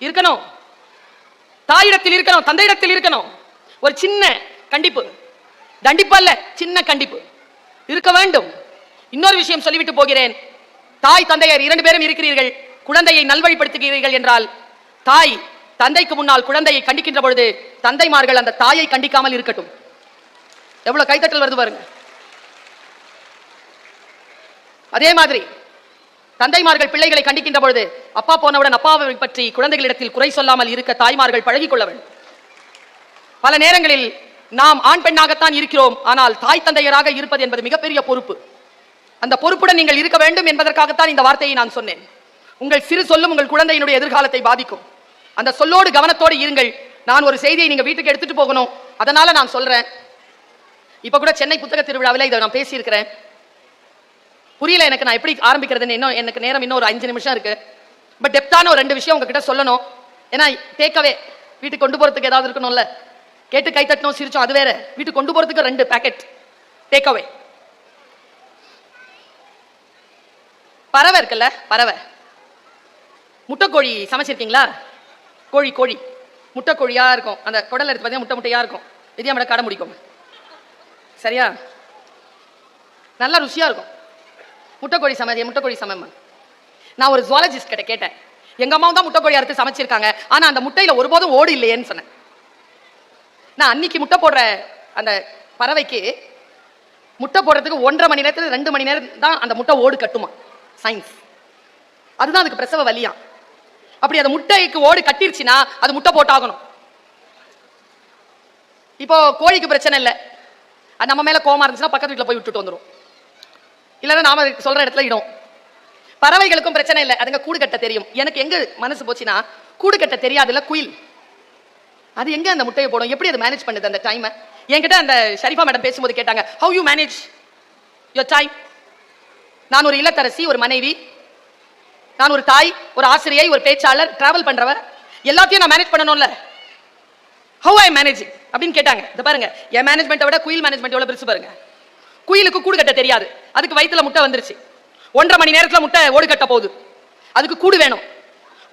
இருக்கணும். தாயிடத்தில் இருக்கணும் தந்தையிடத்தில் இருக்கணும். ஒரு சின்ன கண்டிப்பு. தண்டிப்பு அல்ல சின்ன கண்டிப்பு. இருக்க வேண்டும். இன்னொரு விஷயம் சொல்லிவிட்டு போகிறேன். தாய் தந்தையர் இரண்டு பேரும் இருக்கிறீர்கள். குழந்தையை நல்வழிப்படுத்துகிறீர்கள் என்றால் தாய் தந்தைக்கு முன்னால் குழந்தையை கண்டிக்கின்ற பொழுது தந்தைமார்கள் அந்த தாயை கண்டிக்காமல் இருக்கட்டும். எவ்வளவு கைத்தட்டல் வருது பாருங்க. அதே மாதிரி தந்தைமார்கள் பிள்ளைகளை கண்டிக்கின்ற பொழுது அப்பா போனவுடன் அப்பாவை பற்றி குழந்தைகளிடத்தில் குறை சொல்லாமல் இருக்க தாய்மார்கள் பழகிக் கொள்ள வேண்டும். பல நேரங்களில் நாம் ஆண் பெண்ணாகத்தான் இருக்கிறோம் ஆனால் தாய் தந்தையராக இருப்பது என்பது மிகப்பெரிய பொறுப்பு. அந்த பொறுப்புடன் நீங்கள் இருக்க வேண்டும் என்பதற்காகத்தான் இந்த வார்த்தையை நான் சொன்னேன். உங்கள் சிறு சொல்லும் உங்கள் குழந்தையினுடைய எதிர்காலத்தை பாதிக்கும். அந்த சொல்லோடு கவனத்தோடு இருங்கள். நான் ஒரு செய்தியை நீங்க வீட்டுக்கு எடுத்துட்டு போகணும். அதனால நான் சொல்றேன். இப்ப கூட சென்னை புத்தக திருவிழாவில் இதை நான் பேசியிருக்கிறேன். புரியல எனக்கு நான் எப்படி ஆரம்பிக்கிறதுன்னு இன்னும் எனக்கு நேரம் இன்னும் ஒரு அஞ்சு நிமிஷம் இருக்கு. பட் டெப்தான ஒரு ரெண்டு விஷயம் உங்ககிட்ட சொல்லணும். ஏன்னா டேக்கவே வீட்டுக்கு கொண்டு போறதுக்கு ஏதாவது இருக்கணும்ல. கேட்டு கை தட்டணும் சிரிச்சோம் அது வேற. வீட்டுக்கு கொண்டு போறதுக்கு ரெண்டு பேக்கெட் டேக்அவே பறவை இருக்குல்ல பறவை. முட்டைக்கோழி சமைச்சிருக்கீங்களா? கோழி கோழி. முட்டைக்கோழியா இருக்கும். அந்த குடல் எடுத்து பார்த்தீங்கன்னா முட்டை முட்டையா இருக்கும். விதியா கடை முடிக்கும். சரியா? நல்லா ருசியா இருக்கும். முட்டைக்கோழி சமைதி முட்டைக்கோழி சமைமா நான் ஒரு ஜுவாலஜிஸ்ட் கிட்ட கேட்டேன். எங்க அம்மாவும் தான் முட்டைக்கோழி அறுத்து சமைச்சிருக்காங்க. ஆனா அந்த முட்டையில ஒருபோதும் ஓடு இல்லையேன்னு சொன்னேன். நான் அன்னைக்கு முட்டை போடுற அந்த பறவைக்கு முட்டை போடுறதுக்கு ஒன்றரை மணி நேரத்துல ரெண்டு மணி நேரம் தான் அந்த முட்டை ஓடு கட்டுமா? சயின்ஸ் அதுதான் அதுக்கு பிரசவ வலியா. அப்படி அந்த முட்டைக்கு ஓடு கட்டிருச்சுன்னா அது முட்டை போட்டாகணும். இப்போ கோழிக்கு பிரச்சனை இல்லை. அது நம்ம மேல கோமா இருந்துச்சுன்னா பக்கத்து வீட்டில் போய் விட்டுட்டு வந்துரும். இல்லைன்னா நாம சொல்ற இடத்துல இடும். பறவைகளுக்கும் பிரச்சனை இல்லை. அதுங்க கூடு கட்ட தெரியும். எனக்கு எங்க மனசு போச்சுன்னா கூடு கட்ட தெரியாதுல்ல குயில். அது எங்க அந்த முட்டையை போடும்? எப்படி அது மேனேஜ் பண்ணுது அந்த டைமை என்கிட்ட அந்த ஷரிஃபா மேடம் பேசும்போது கேட்டாங்க how you manage your time நான் ஒரு இல்லத்தரசி ஒரு மனைவி. நான் ஒரு தாய் ஒரு ஆசிரியை ஒரு பேச்சாளர் டிராவல் பண்றவ எல்லாத்தையும் நான் மேனேஜ் பண்ணணும்ல. ஹவு ஐ மேனேஜ் அப்படின்னு கேட்டாங்க. இந்த பாருங்க. என் மேனேஜ்மெண்ட்டை விட குயில் மேனேஜ்மெண்ட் எவ்வளோ பெருசு பாருங்க. குயிலுக்கு கூடு கட்ட தெரியாது. அதுக்கு வயிற்றுல முட்டை வந்துருச்சு. ஒன்றரை மணி நேரத்தில் முட்டை ஓடு கட்ட போகுது. அதுக்கு கூடு வேணும்.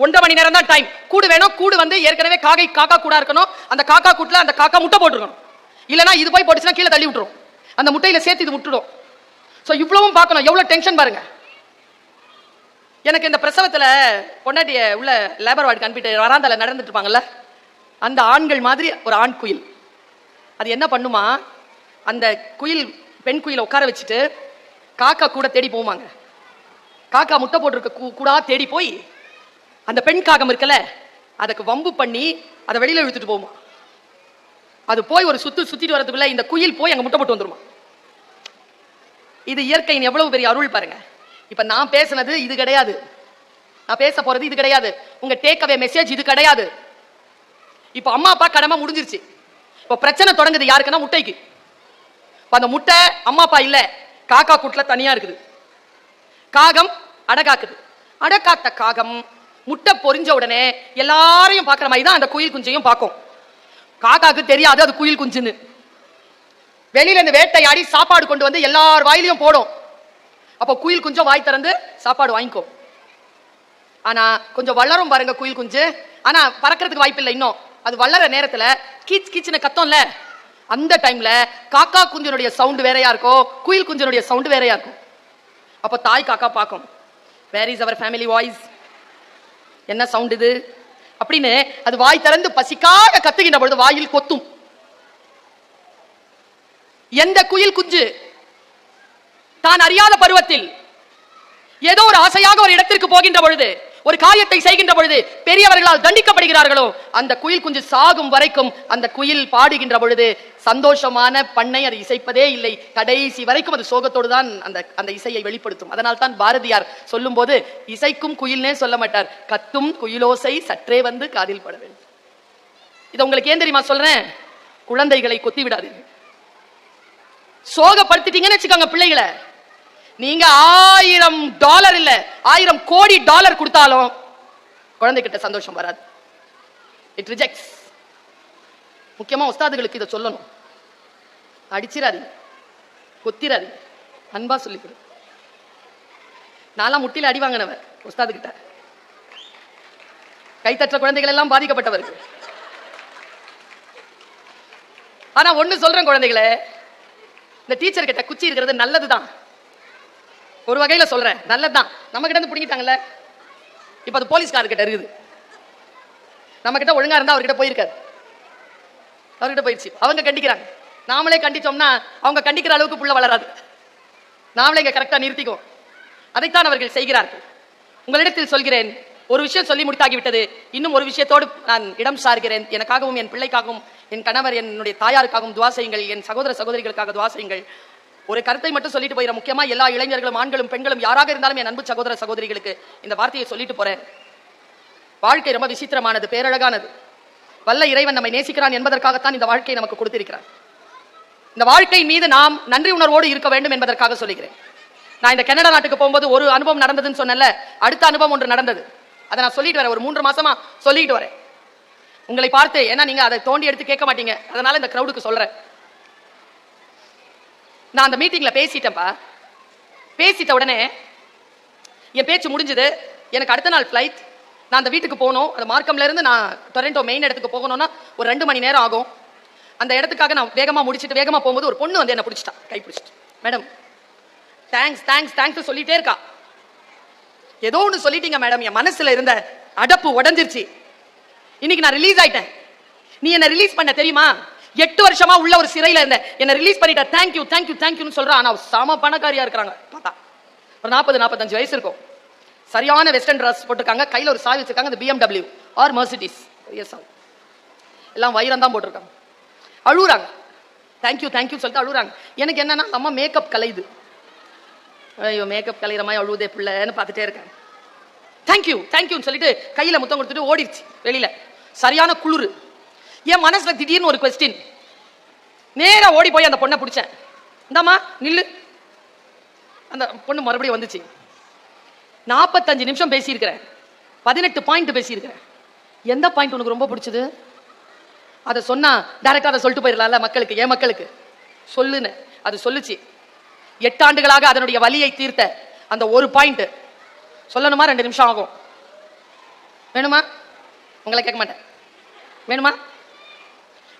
ஒன்றரை மணி நேரம் தான் டைம் கூடு வேணும் கூடு வந்து ஏற்கனவே காக்கை காக்கா கூடா இருக்கணும். அந்த காக்கா கூட்டில் அந்த காக்கா முட்டை போட்டுருக்கணும். இல்லைன்னா இது போய் போட்டுச்சுன்னா கீழே தள்ளி விட்டுரும். அந்த முட்டையில் சேர்த்து இது விட்டுடும். ஸோ இவ்வளவும் பார்க்கணும். எவ்வளோ டென்ஷன் பாருங்க. எனக்கு இந்த பிரசவத்தில் பொண்டாட்டிய உள்ள லேபர் வார்டுக்கு அனுப்பிட்டு வராந்தால நடந்துட்டு இருப்பாங்கல்ல? அந்த ஆண்கள் மாதிரி ஒரு ஆண் குயில். அது என்ன பண்ணுமா? அந்த குயில் பெண் குயிலை உட்கார வச்சுட்டு காக்கா கூட தேடி போவாங்க. காக்கா முட்டை போட்டிருக்க கூ- கூடா தேடி போய் அந்த பெண் காகம் இருக்கல அதுக்கு வம்பு பண்ணி அதை வெளியில இழுத்துட்டு போவோம் அது போய் ஒரு சுத்து சுத்திட்டு வரதுக்குள்ள இந்த குயில் போய் அங்க முட்டை போட்டு வந்துருமா. இது இயற்கையின் எவ்வளவு பெரிய அருள் பாருங்க. இப்ப நான் பேசுனது இது கிடையாது. நான் பேச போறது இது கிடையாது. உங்க டேக் மெசேஜ் இது கிடையாது. இப்ப அம்மா அப்பா கடமை முடிஞ்சிருச்சு. இப்ப பிரச்சனை தொடங்குது யாருக்குன்னா முட்டைக்கு. அந்த முட்டை அம்மா அப்பா இல்ல. காக்கா கூட்டில் தனியாக இருக்குது. காகம் அடகாக்குது. அடக்காத்த காகம் முட்டை பொரிஞ்ச உடனே எல்லாரையும் பார்க்குற மாதிரி தான் அந்த குயில் குஞ்சையும் பார்க்கும். காக்காக்கு தெரியாது அது குயில் குஞ்சுன்னு. வெளியில இருந்து வேட்டையாடி சாப்பாடு கொண்டு வந்து எல்லார் வாயிலையும் போடும். அப்போ குயில் குஞ்சம் வாய் திறந்து சாப்பாடு வாங்கிக்கும். ஆனா கொஞ்சம் வளரும் பாருங்க குயில் குஞ்சு. ஆனா பறக்கிறதுக்கு வாய்ப்பு இல்லை இன்னும். அது வளர நேரத்துல கீச் கீச்சுன்னு கத்தோம்ல. அந்த டைம்ல காக்கா குஞ்சினுடைய சவுண்ட் வேறையா இருக்கும் குயில் குஞ்சினுடைய சவுண்ட் வேறையா இருக்கும். அப்போ தாய் காக்கா பார்க்கும். Where is our family voice என்ன சவுண்ட் இது? அப்படின்னு அது வாய் திறந்து பசிக்காக கத்துகின்ற பொழுது வாயில் கொத்தும். எந்த குயில் குஞ்சு தான் அறியாத பருவத்தில் ஏதோ ஒரு ஆசையாக ஒரு இடத்திற்கு போகின்ற பொழுது ஒரு காரியத்தை செய்கின்ற பொழுது பெரியவர்களால் தண்டிக்கப்படுகிறார்களோ அந்த குயில் குஞ்சு சாகும் வரைக்கும் அந்த குயில் பாடுகின்ற பொழுது சந்தோஷமான பண்ணை அது இசைப்பதே இல்லை. கடைசி வரைக்கும் அது சோகத்தோடு தான் அந்த அந்த இசையை வெளிப்படுத்தும். அதனால் தான் பாரதியார் சொல்லும்போது இசைக்கும் குயில்னே சொல்ல மாட்டார். கத்தும் குயிலோசை சற்றே வந்து காதில் பட வேண்டும். இதை உங்களுக்கு ஏன் தெரியுமா சொல்றேன்? குழந்தைகளை கொத்தி விடாதீர்கள். சோகப்படுத்திட்டீங்கன்னு வச்சுக்கோங்க பிள்ளைகளை. நீங்க ஆயிரம் டாலர் இல்ல ஆயிரம் கோடி டாலர் கொடுத்தாலும் குழந்தைகிட்ட சந்தோஷம் வராது. இட் ரிஜெக்ட்ஸ் முக்கியமா உஸ்தாதுகளுக்கு இதை சொல்லணும். அடிச்சிடாதீங்க கொத்திராதீங்க அன்பா சொல்லிக் கொடு நான்லாம் முட்டில அடி வாங்கினவன் உஸ்தாது கிட்ட கைத்தற்ற குழந்தைகள் எல்லாம் பாதிக்கப்பட்டவர்கள். ஆனா ஒண்ணு சொல்றேன் குழந்தைகளே இந்த டீச்சர் கிட்ட குச்சி இருக்கிறது நல்லதுதான். ஒரு வகையில சொல்றேன். நல்லதுதான். நம்ம கிட்ட இருந்து பிடிங்கிட்டாங்கல்ல? இப்ப அது போலீஸ்காரர் கிட்ட இருக்குது. நம்ம கிட்ட ஒழுங்கா இருந்தா அவர்கிட்ட போயிருக்காரு அவர்கிட்ட போயிடுச்சு அவங்க கண்டிக்கிறாங்க. நாமளே கண்டிச்சோம்னா அவங்க கண்டிக்கிற அளவுக்கு புள்ள வளராது. நாமளே இங்க கரெக்டா நிறுத்திக்கும் அதைத்தான் அவர்கள் செய்கிறார்கள். உங்களிடத்தில் சொல்கிறேன் ஒரு விஷயம் சொல்லி முடித்தாகிவிட்டது. இன்னும் ஒரு விஷயத்தோடு நான் இடம் சார்கிறேன். எனக்காகவும் என் பிள்ளைக்காகவும் என் கணவர் என்னுடைய தாயாருக்காகவும் துவா செய்யுங்கள். என் சகோதர சகோதரிகளுக்காக துவா செய்யுங்கள். ஒரு கருத்தை மட்டும் சொல்லிட்டு போயிட முக்கியமா எல்லா இளைஞர்களும் ஆண்களும் பெண்களும் யாராக இருந்தாலும் என் அன்பு சகோதர சகோதரிகளுக்கு இந்த வார்த்தையை சொல்லிட்டு போறேன். வாழ்க்கை ரொம்ப விசித்திரமானது பேரழகானது. வல்ல இறைவன் நம்மை நேசிக்கிறான் என்பதற்காகத்தான் இந்த வாழ்க்கையை நமக்கு கொடுத்திருக்கிறான் இந்த வாழ்க்கை மீது நாம் நன்றி உணர்வோடு இருக்க வேண்டும் என்பதற்காக சொல்லுகிறேன் நான் இந்த கனடா நாட்டுக்கு போகும்போது ஒரு அனுபவம் நடந்ததுன்னு சொன்னேன்ல அடுத்த அனுபவம் ஒன்று நடந்தது. அதை நான் சொல்லிட்டு வரேன் ஒரு மூன்று மாசமா சொல்லிட்டு வரேன். உங்களை பார்த்து ஏன்னா நீங்க அதை தோண்டி எடுத்து கேட்க மாட்டீங்க. அதனால இந்த கிரௌடுக்கு சொல்றேன். நான் அந்த மீட்டிங்கில் பேசிட்டேன்ப்பா பேசிட்ட உடனே என் பேச்சு முடிஞ்சது. எனக்கு அடுத்த நாள் ஃப்ளைட் நான் அந்த வீட்டுக்கு போகணும் அந்த மார்க்கம்லேருந்து நான் டொரண்டோ மெயின் இடத்துக்கு போகணும்னா ஒரு ரெண்டு மணி நேரம் ஆகும். அந்த இடத்துக்காக நான் வேகமாக முடிச்சிட்டு வேகமாக போகும்போது ஒரு பொண்ணு வந்து என்ன பிடிச்சிட்டா. கை பிடிச்சிட்டு. மேடம் தேங்க்ஸ் தேங்க்ஸ் தேங்க்ஸ் சொல்லிட்டே இருக்கா. ஏதோ ஒன்று சொல்லிட்டீங்க மேடம். என் மனசில் இருந்த அடப்பு உடஞ்சிருச்சு. இன்னைக்கு நான் ரிலீஸ் ஆயிட்டேன். நீ என்ன ரிலீஸ் பண்ண தெரியுமா? எட்டு வருஷமா உள்ள ஒரு சிறையில இருந்தேன். என்ன ரிலீஸ் பண்ணிட்டா தேங்க்யூ தேங்க்யூ தேங்க்யூன்னு சொல்றான் ஆனா சம பணக்காரியா இருக்கிறாங்க. பார்த்தா ஒரு நாற்பது நாற்பத்தஞ்சு வயசு இருக்கும். சரியான வெஸ்டர்ன் ட்ரெஸ் போட்டிருக்காங்க. கையில் ஒரு சாவி வச்சிருக்காங்க அந்த பிஎம்டபிள்யூ ஆர் மர்சிட்டிஸ் எஸ் எல்லாம் வைரம் தான் போட்டிருக்காங்க. அழுகுறாங்க தேங்க்யூ தேங்க்யூ சொல்லிட்டு அழுகுறாங்க எனக்கு என்னன்னா அம்மா மேக்கப் கலையுது ஐயோ மேக்கப் கலையிற மாதிரி அழுவுதே பிள்ளைன்னு பார்த்துட்டே இருக்கேன். தேங்க்யூ தேங்க்யூன்னு சொல்லிட்டு கையில் முத்தம் கொடுத்துட்டு ஓடிடுச்சு வெளியில். சரியான குளிர். என் மனசுல திடீர்னு ஒரு கொஸ்டின் நேராக ஓடி போய் அந்த பொண்ணை பிடிச்சேன். இந்தாம்மா நில்லு. அந்த பொண்ணு மறுபடியும் வந்துச்சு. நாற்பத்தஞ்சு நிமிஷம் பேசியிருக்கிறேன். பதினெட்டு பாயிண்ட் பேசியிருக்கிறேன். எந்த பாயிண்ட் உனக்கு ரொம்ப பிடிச்சது? அதை சொன்னா டேரெக்டாக அதை சொல்லிட்டு போயிடலாம்ல மக்களுக்கு என் மக்களுக்கு? சொல்லுன்னு. அது சொல்லுச்சு. எட்டாண்டுகளாக அதனுடைய வலியை தீர்த்த அந்த ஒரு பாயிண்ட் சொல்லணுமா? ரெண்டு நிமிஷம் ஆகும். வேணுமா? உங்களை கேட்க மாட்டேன். வேணுமா?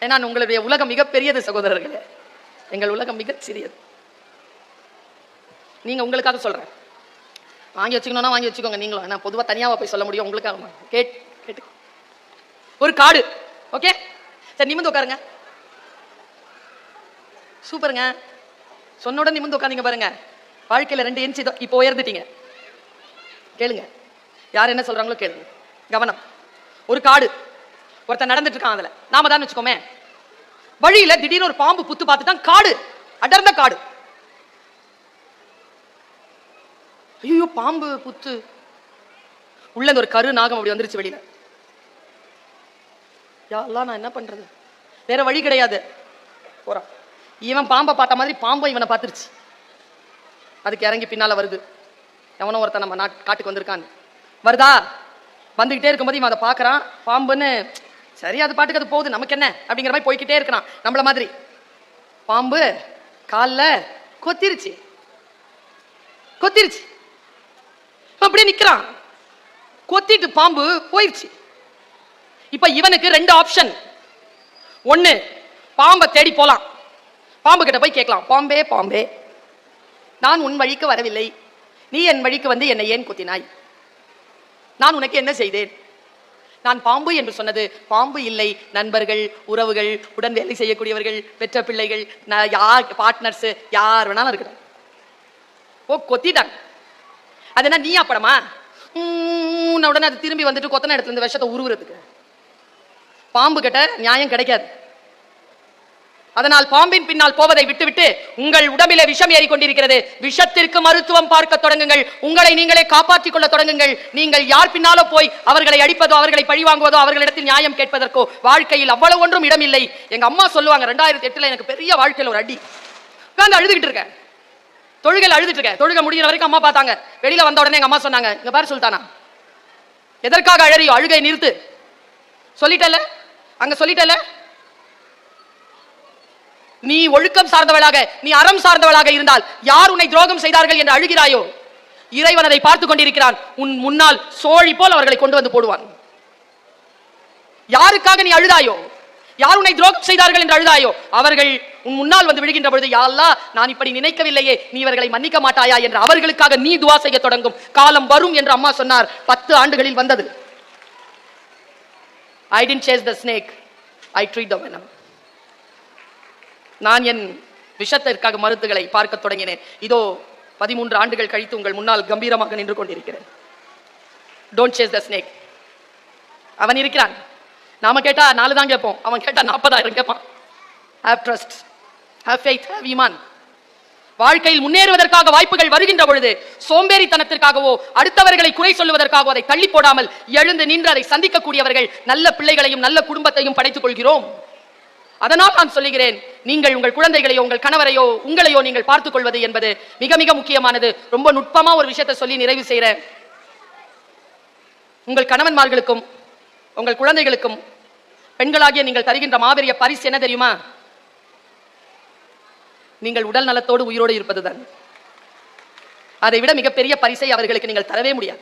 ஏன்னா உங்களுடைய உலகம் மிகப்பெரியது சகோதரர்களே. எங்கள் உலகம் மிக சிறியது நீங்க உங்களுக்காக சொல்றேன். வாங்கி வச்சுக்கணும்னா வாங்கி வச்சுக்கோங்க நீங்களும். நான் பொதுவாக தனியாக போய் சொல்ல முடியும் உங்களுக்காக கேட் கேட்டு ஒரு காடு ஓகே? சரி நிமிந்து உட்காருங்க. சூப்பருங்க. சொன்னோட நிமிந்து உட்காந்தீங்க பாருங்க. வாழ்க்கையில ரெண்டு இன்ச்சு இதோ இப்போ உயர்ந்துட்டீங்க. கேளுங்க. யார் என்ன சொல்றாங்களோ கேளுங்க. கவனம். ஒரு காடு. ஒருத்தன் நடந்துட்டு இருக்கான் அதுல. நாம தான் வச்சுக்கோமே. வழியில திடீர்னு ஒரு பாம்பு புத்து பார்த்துட்டான். காடு. அடர்ந்த காடு. ஐயோ பாம்பு புத்து. உள்ள ஒரு கரு நாகம் அப்படி வந்துருச்சு வெளியில. யாரெல்லாம் நான் என்ன பண்றது? வேற வழி கிடையாது. போறான். இவன் பாம்பை பார்த்த மாதிரி பாம்பை இவனை பார்த்துருச்சு. அதுக்கு இறங்கி பின்னால வருது. எவனோ ஒருத்தன் நம்ம நாட் காட்டுக்கு வந்திருக்கான் வருதா? வந்துகிட்டே இருக்கும்போது இவன் அதை பார்க்கறான். பாம்புன்னு சரி அது பாட்டுக்கு அது போகுது. நமக்கு என்ன? அப்படிங்கிற மாதிரி போய்க்கிட்டே இருக்கிறான் நம்மள மாதிரி. பாம்பு காலில் கொத்திருச்சு. கொத்திருச்சு. அப்படியே நிற்கிறான் கொத்திட்டு பாம்பு போயிருச்சு. இப்போ இவனுக்கு ரெண்டு ஆப்ஷன் ஒன்று பாம்பை தேடி போகலாம் பாம்பு கிட்ட போய் கேட்கலாம் பாம்பே பாம்பே நான் உன் வழிக்கு வரவில்லை. நீ என் வழிக்கு வந்து என்னை ஏன் குத்தினாய்? நான் உனக்கு என்ன செய்தேன்? நான் பாம்பு என்று சொன்னது. பாம்பு இல்லை நண்பர்கள் உறவுகள் உடன் வேலை செய்யக்கூடியவர்கள் பெற்ற பிள்ளைகள் ந- யார் பார்ட்னர்ஸ் யார் வேணாலும் இருக்கட்டும் ஓ கொத்திட்டாங்க. அது என்ன நீயா படமா? உடனே அது திரும்பி வந்துட்டு கொத்தன இடத்துல இந்த விஷத்தை உருவுறதுக்கு. பாம்பு கிட்ட நியாயம் கிடைக்காது. அதனால் பாம்பின் பின்னால் போவதை விட்டுவிட்டு உங்கள் உடம்பிலே விஷம் ஏறிக்கொண்டிருக்கிறது. விஷத்திற்கு மருத்துவம் பார்க்க தொடங்குங்கள். உங்களை நீங்களே காப்பாற்றிக் கொள்ள தொடங்குங்கள். நீங்கள் யார் பின்னாலோ போய் அவர்களை அடிப்பதோ அவர்களை பழிவாங்குவதோ அவர்களிடத்தில் நியாயம் கேட்பதற்கோ வாழ்க்கையில் அவ்வளவு ஒன்றும் இடமில்லை. எங்க அம்மா சொல்லுவாங்க ரெண்டாயிரத்தி எட்டுல எனக்கு பெரிய வாழ்க்கையில் ஒரு அடி. உட்காந்து அழுதுகிட்டு இருக்கேன். தொழுகையில் அழுதுட்டு இருக்கேன். தொழுக முடிகிற வரைக்கும் அம்மா பார்த்தாங்க. வெளியில வந்த உடனே எங்க அம்மா சொன்னாங்க இங்க பாரு சொல்லிட்டானா எதற்காக அழறியோ அழுகை நிறுத்து. சொல்லிட்டல அங்க சொல்லிட்டல நீ ஒழுக்கம் சார்ந்தவளாக நீ அறம் சார்ந்தவளாக இருந்தால் யார் உன்னை துரோகம் செய்தார்கள் என்று அழுகிறாயோ? இறைவன் அதை பார்த்து கொண்டிருக்கிறான். உன் முன்னால் சோழி போல் அவர்களை கொண்டு வந்து போடுவான். யாருக்காக நீ அழுதாயோ? யார் உன்னை துரோகம் செய்தார்கள் என்று அழுதாயோ? அவர்கள் உன் முன்னால் வந்து விழுகின்ற பொழுது யாழ்லா நான் இப்படி நினைக்கவில்லையே நீ இவர்களை மன்னிக்க மாட்டாயா? என்று அவர்களுக்காக நீ துவா செய்ய தொடங்கும் காலம் வரும் என்று அம்மா சொன்னார். பத்து ஆண்டுகளில் வந்தது. I tend chase the snake I treat the venom. நான் என் விஷத்திற்காக மருத்துகளை பார்க்க தொடங்கினேன். இதோ பதிமூன்று ஆண்டுகள் கழித்து உங்கள் முன்னால் கம்பீரமாக நின்று கொண்டிருக்கிறேன். டோன்ட் சேஸ் த ஸ்னேக் அவன் இருக்கிறான். நாம கேட்டா நாலு தான் கேட்போம். அவன் கேட்டா நாற்பதாயிரம் கேட்பான். Have trust have faith have ஈமான் வாழ்க்கையில் முன்னேறுவதற்காக வாய்ப்புகள் வருகின்ற பொழுது சோம்பேறித்தனத்திற்காகவோ அடுத்தவர்களை குறை சொல்லுவதற்காகவோ அதை தள்ளி போடாமல் எழுந்து நின்று அதை சந்திக்கக்கூடியவர்கள் நல்ல பிள்ளைகளையும் நல்ல குடும்பத்தையும் படைத்துக் கொள்கிறோம். அதனால் நான் சொல்லுகிறேன் நீங்கள் உங்கள் குழந்தைகளையோ உங்கள் கணவரையோ உங்களையோ நீங்கள் பார்த்துக் கொள்வது என்பது மிக மிக முக்கியமானது. ரொம்ப நுட்பமா ஒரு விஷயத்தை சொல்லி நிறைவு செய்கிறேன் உங்கள் கணவன்மார்களுக்கும் உங்கள் குழந்தைகளுக்கும் பெண்களாகிய நீங்கள் தருகின்ற மாபெரிய பரிசு என்ன தெரியுமா? நீங்கள் உடல் நலத்தோடு உயிரோடு இருப்பதுதான். அதை விட மிகப்பெரிய பரிசை அவர்களுக்கு நீங்கள் தரவே முடியாது.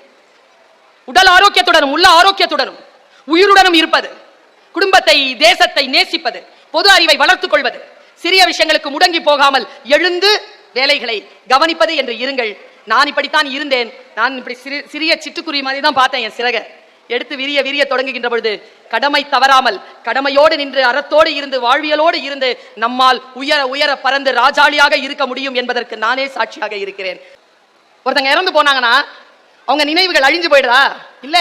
உடல் ஆரோக்கியத்துடனும் உள்ள ஆரோக்கியத்துடனும் உயிருடனும் இருப்பது குடும்பத்தை தேசத்தை நேசிப்பது பொது அறிவை வளர்த்துக் கொள்வது. சிறிய விஷயங்களுக்கு முடங்கி போகாமல் எழுந்து வேலைகளை கவனிப்பது என்று இருங்கள். நான் இப்படித்தான் இருந்தேன். நான் இப்படி சிறு சிறிய சிட்டுக்குருவி மாதிரி தான் பார்த்தேன் என் சிறக. எடுத்து விரிய விரிய தொடங்குகின்ற பொழுது கடமை தவறாமல் கடமையோடு நின்று அறத்தோடு இருந்து வாழ்வியலோடு இருந்து நம்மால் உயர உயர பறந்து ராஜாளியாக இருக்க முடியும் என்பதற்கு நானே சாட்சியாக இருக்கிறேன். ஒருத்தங்க இறந்து போனாங்கன்னா அவங்க நினைவுகள் அழிஞ்சு போயிடுதா? இல்ல.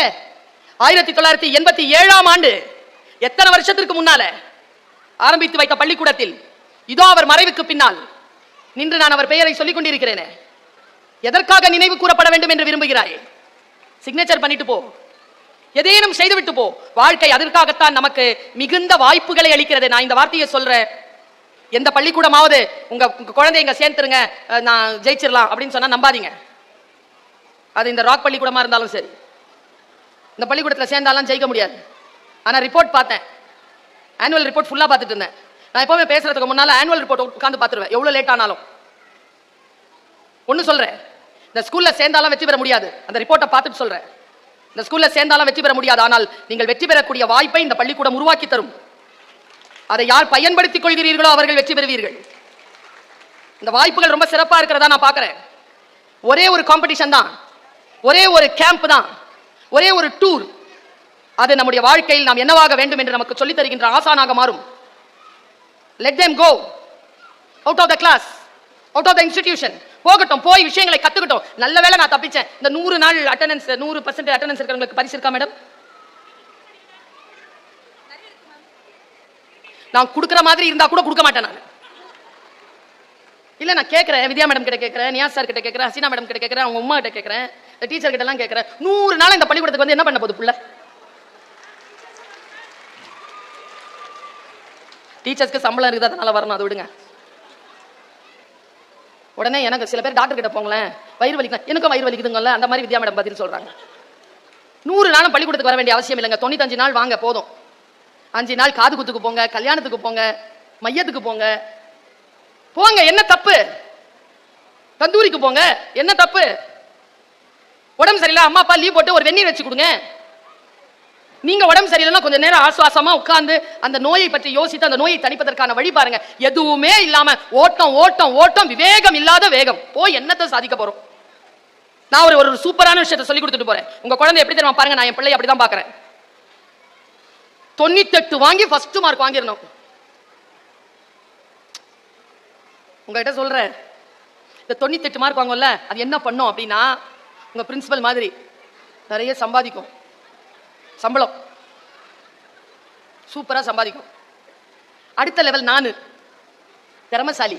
ஆயிரத்தி தொள்ளாயிரத்தி எண்பத்தி ஏழாம் ஆண்டு எத்தனை வருஷத்திற்கு முன்னால? ஆரம்பித்து வைத்த பள்ளிக்கூடத்தில். இதோ அவர் மறைவுக்கு பின்னால். நின்று நான் அவர் பெயரை சொல்லிக் கொண்டிருக்கிறேனே. எதற்காக நினைவு கூறப்பட வேண்டும் என்று விரும்புகிறாய்? சிக்னேச்சர் பண்ணிட்டு போ. எதேனும் செய்துவிட்டு போ. வாழ்க்கை அதற்காகத்தான் நமக்கு மிகுந்த வாய்ப்புகளை அளிக்கிறது. நான் இந்த வார்த்தையை சொல்றேன். எந்த பள்ளிக்கூடமாவது உங்க குழந்தை இங்க சேர்த்துருங்க. நான் ஜெயிச்சிடலாம் அப்படின்னு சொன்னா நம்பாதீங்க. அது இந்த ராக் பள்ளிக்கூடமா இருந்தாலும் சரி. இந்த பள்ளிக்கூடத்தில் சேர்ந்தாலும் ஜெயிக்க முடியாது. ஆனா ரிப்போர்ட் பார்த்தேன். ஆனுவல் ரிப்போர்ட் ஃபுல்லாக பார்த்துட்டு இருந்தேன். நான் எப்போவுமே பேசுறதுக்கு முன்னால் ஆனுவல் ரிப்போர்ட் உட்காந்து பார்த்துருவேன். எவ்வளோ லேட் ஆனாலும். ஒன்று சொல்கிறேன் இந்த ஸ்கூலில் சேர்ந்தாலும் வெற்றி பெற முடியாது. அந்த ரிப்போர்ட்டை பார்த்துட்டு சொல்கிறேன் இந்த ஸ்கூலில் சேர்ந்தாலும் வெற்றி பெற முடியாது. ஆனால் நீங்கள் வெற்றி பெறக்கூடிய வாய்ப்பை இந்த பள்ளிக்கூடம் உருவாக்கி தரும். அதை யார் பயன்படுத்திக் கொள்கிறீர்களோ அவர்கள் வெற்றி பெறுவீர்கள். இந்த வாய்ப்புகள் ரொம்ப சிறப்பாக இருக்கிறதா நான் பார்க்குறேன். ஒரே ஒரு காம்படிஷன் தான். ஒரே ஒரு கேம்ப் தான். ஒரே ஒரு டூர் அது நம்முடைய வாழ்க்கையில் நாம் என்னவாக வேண்டும் என்று நமக்கு சொல்லித் தருகின்ற ஆசானாக மாறும். Let them go out of the class out of the institution போகட்டும் போய் விஷயங்களை கத்துக்கிட்டோம். நல்ல வேளை நான் தப்பிச்சேன். இந்த நூறு நாள் அட்டண்டன்ஸ் நூறு பர்சன்ட் அட்டண்டன்ஸ் இருக்கிறவங்களுக்கு பரிசு இருக்கா மேடம் நான் கொடுக்குற மாதிரி இருந்தா கூட கொடுக்க மாட்டேன் நான். இல்ல நான் கேட்கறேன் வித்யா மேடம் கிட்ட கேட்கறேன் நியாஸ் சார் கிட்ட கேட்கறேன் ஹசீனா மேடம் கிட்ட கேட்கறேன் அவங்க அம்மா கிட்ட கேட்கறேன் இந்த டீச்சர் கிட்ட எல்லாம் கேட்கறேன் நூறு நாள் இந்த பள்ளிக்கூடத்துக்கு வந்து என்ன பண்ண போகுது புள்ள? டீச்சர்ஸ்க்கு சம்பளம் இருக்குது? அதனால வரணும். அதை விடுங்க. உடனே எனக்கு சில பேர் டாக்டர் கிட்ட போங்களேன். வயிறு வலிக்கலாம் எனக்கும் வயிறு வலிக்குதுங்கல்ல. அந்த மாதிரி வித்யா மேடம் பதில் சொல்றாங்க. நூறு நாளும் பள்ளிக்கூடத்துக்கு வர வேண்டிய அவசியம் இல்லைங்க. தொண்ணூத்தஞ்சு நாள் வாங்க போதும். அஞ்சு நாள் காது குத்துக்கு போங்க கல்யாணத்துக்கு போங்க மையத்துக்கு போங்க. போங்க என்ன தப்பு? தந்தூரிக்கு போங்க என்ன தப்பு? உடம்பு சரியில்லை அம்மா அப்பா லீவ் போட்டு ஒரு வெந்நீர் வச்சு கொடுங்க. நீங்க உடம்பு சரியில்லைன்னா கொஞ்சம் நேரம் ஆசுவாசமா உட்கார்ந்து அந்த நோயை பற்றி யோசித்து அந்த நோயை தணிப்பதற்கான வழி பாருங்க. எதுவுமே இல்லாம ஓட்டம் ஓட்டம் ஓட்டம் விவேகம் இல்லாத வேகம். போய் என்னத்தை சாதிக்க போறோம்? நான் ஒரு ஒரு சூப்பரான விஷயத்த சொல்லி கொடுத்துட்டு போறேன். உங்க குழந்தை எப்படி தெரியுமா பாருங்க நான் என் பிள்ளை அப்படிதான் பாக்குறேன் தொண்ணூத்தெட்டு வாங்கி ஃபர்ஸ்ட் மார்க் வாங்கிடணும். உங்ககிட்ட சொல்றேன். இந்த தொண்ணூத்தெட்டு மார்க் வாங்கும்ல அது என்ன பண்ணும் அப்படின்னா உங்க பிரின்சிபல் மாதிரி நிறைய சம்பாதிக்கும். சம்பளம். சூப்பரா சம்பாதிக்கும். அடுத்த லெவல் நானு. திறமசாலி.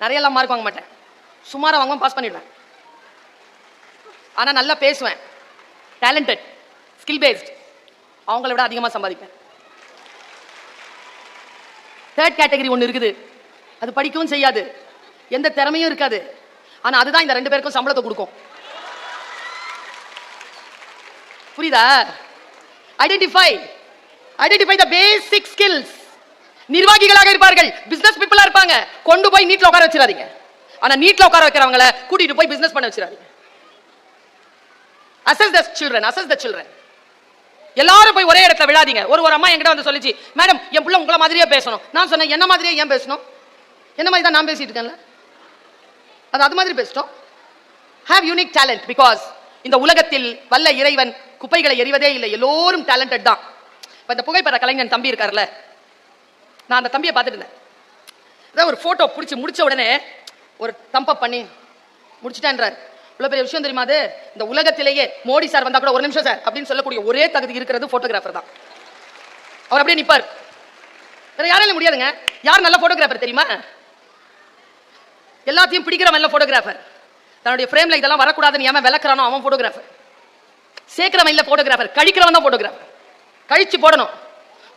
நிறையெல்லாம் மார்க் வாங்க மாட்டேன். சுமாரா வாங்குவேன் பாஸ் பண்ணிடுவேன். ஆனா நல்லா பேசுவேன். டேலண்டட் ஸ்கில் பேஸ்ட் அவங்கள விட அதிகமா சம்பாதிப்பேன். தேர்ட் கேட்டகரி ஒன்று இருக்குது. அது படிக்கவும் செய்யாது. எந்த திறமையும் இருக்காது. ஆனா அதுதான் இந்த ரெண்டு பேருக்கும் சம்பளத்தை கொடுக்கும். புரியுதா? Identify identify the basic skills நிர்வாகிகளாக இருப்பார்கள். பிசினஸ் பீப்புளா இருப்பாங்க. கொண்டு போய் நீட்ல உட்கார வச்சிடாதீங்க. ஆனா நீட்ல உட்கார வைக்கிறவங்கள கூட்டிட்டு போய் பிசினஸ் பண்ண வச்சிடாதீங்க. Assess the children assess the children எல்லாரும் போய் ஒரே இடத்துல விழாதீங்க. ஒரு ஒரு அம்மா என்கிட்ட வந்து சொல்லிச்சு மேடம் என் பிள்ளை உங்களை மாதிரியே பேசணும். நான் சொன்னேன் என்ன மாதிரியே ஏன் பேசணும்? என்ன மாதிரி தான் நான் பேசிட்டு இருக்கேன்ல. அது அது மாதிரி பேசிட்டோம். ஹேவ் யூனிக் டேலண்ட் பிகாஸ் இந்த உலகத்தில் வல்ல இறைவன் குப்பைகளை எறிவதே இல்லை. எல்லோரும் டேலண்டட் தான். இப்ப இந்த புகைப்பட கலைஞன் தம்பி இருக்கார்ல நான் அந்த தம்பியை பார்த்துட்டு இருந்தேன். அதான் ஒரு போட்டோ பிடிச்சி முடிச்ச உடனே ஒரு தம்பப் பண்ணி முடிச்சிட்டேன்றார். இவ்வளோ பெரிய விஷயம் தெரியுமா அது? இந்த உலகத்திலேயே மோடி சார் வந்தால் கூட ஒரு நிமிஷம் சார் அப்படின்னு சொல்லக்கூடிய ஒரே தகுதி இருக்கிறது ஃபோட்டோகிராஃபர் தான். அவர் அப்படியே நிற்பார் வேற யாராலும் முடியாதுங்க. யார் நல்ல ஃபோட்டோகிராஃபர் தெரியுமா? எல்லாத்தையும் பிடிக்கிறவன் நல்ல ஃபோட்டோகிராஃபர் தன்னுடைய ஃப்ரேம்ல இதெல்லாம் வரக்கூடாதுன்னு ஏன் விளக்குறானோ அவன் போட்டோகிராஃபர் சேர்க்கிறவன் இல்லை போட்டோகிராஃபர் கழிக்கிறவன் தான் போட்டோகிராஃபர் கழிச்சு போடணும்.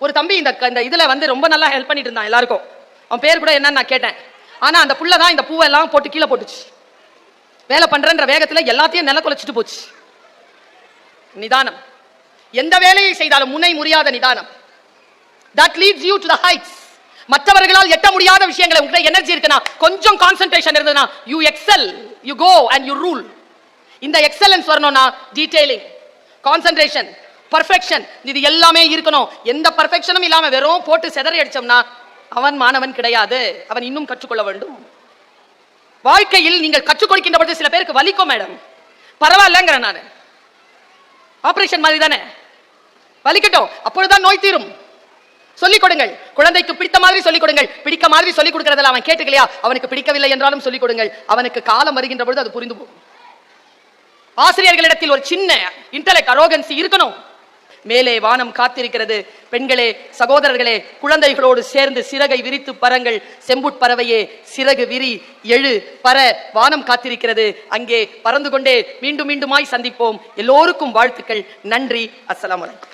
ஒரு தம்பி இந்த இந்த இதில் வந்து ரொம்ப நல்லா ஹெல்ப் பண்ணிட்டு இருந்தான் எல்லாருக்கும். அவன் பேர் கூட என்னன்னு நான் கேட்டேன். ஆனால் அந்த புள்ள தான் இந்த பூவை எல்லாம் போட்டு கீழே போட்டுச்சு. வேலை பண்ணுறன்ற வேகத்தில் எல்லாத்தையும் நில குலைச்சிட்டு போச்சு. நிதானம். எந்த வேலையை செய்தாலும் முனை முறியாத நிதானம். That leads you to the heights மற்றவர்களால் எட்ட முடியாத விஷயங்களை உங்ககிட்ட எனர்ஜி இருக்குன்னா கொஞ்சம் கான்சென்ட்ரேஷன் இருந்ததுன்னா you excel you go and you rule இந்த எக்ஸலன்ஸ் வரணும்னா டீடைலிங் கான்சென்ட்ரேஷன் பர்ஃபெக்ஷன் இது எல்லாமே இருக்கணும். எந்த பர்ஃபெக்ஷனும் இல்லாமல் வெறும் போட்டு செதறி அடித்தோம்னா அவன் மாணவன் கிடையாது. அவன் இன்னும் கற்றுக்கொள்ள வேண்டும். வாழ்க்கையில் நீங்கள் கற்றுக் கொடுக்கின்ற பொழுது சில பேருக்கு வலிக்கும் மேடம் பரவாயில்லங்கிறேன் நான். ஆப்ரேஷன் மாதிரி தானே. வலிக்கட்டும். அப்பொழுதுதான் நோய் தீரும். சொல்லிக் கொடுங்கள். குழந்தைக்கு பிடித்த மாதிரி சொல்லிக் கொடுங்கள். பிடிக்க மாதிரி சொல்லிக் கொடுக்கறதில்ல அவன் கேட்டுக்கலையா? அவனுக்கு பிடிக்கவில்லை என்றாலும் சொல்லிக் கொடுங்கள். அவனுக்கு காலம் வருகின்ற பொழுது அது புரிந்து போகும் ஆசிரியர்களிடத்தில் ஒரு சின்ன இன்டலெக்ட் அரோகன்சி இருக்கணும். மேலே வானம் காத்திருக்கிறது. பெண்களே சகோதரர்களே குழந்தைகளோடு சேர்ந்து சிறகை விரித்து பரங்கள் செம்புட் பறவையே சிறகு விரி எழு பற வானம் காத்திருக்கிறது. அங்கே பறந்து கொண்டே மீண்டும் மீண்டுமாய் சந்திப்போம். எல்லோருக்கும் வாழ்த்துக்கள். நன்றி. அஸ்லாம் அலைக்கும்.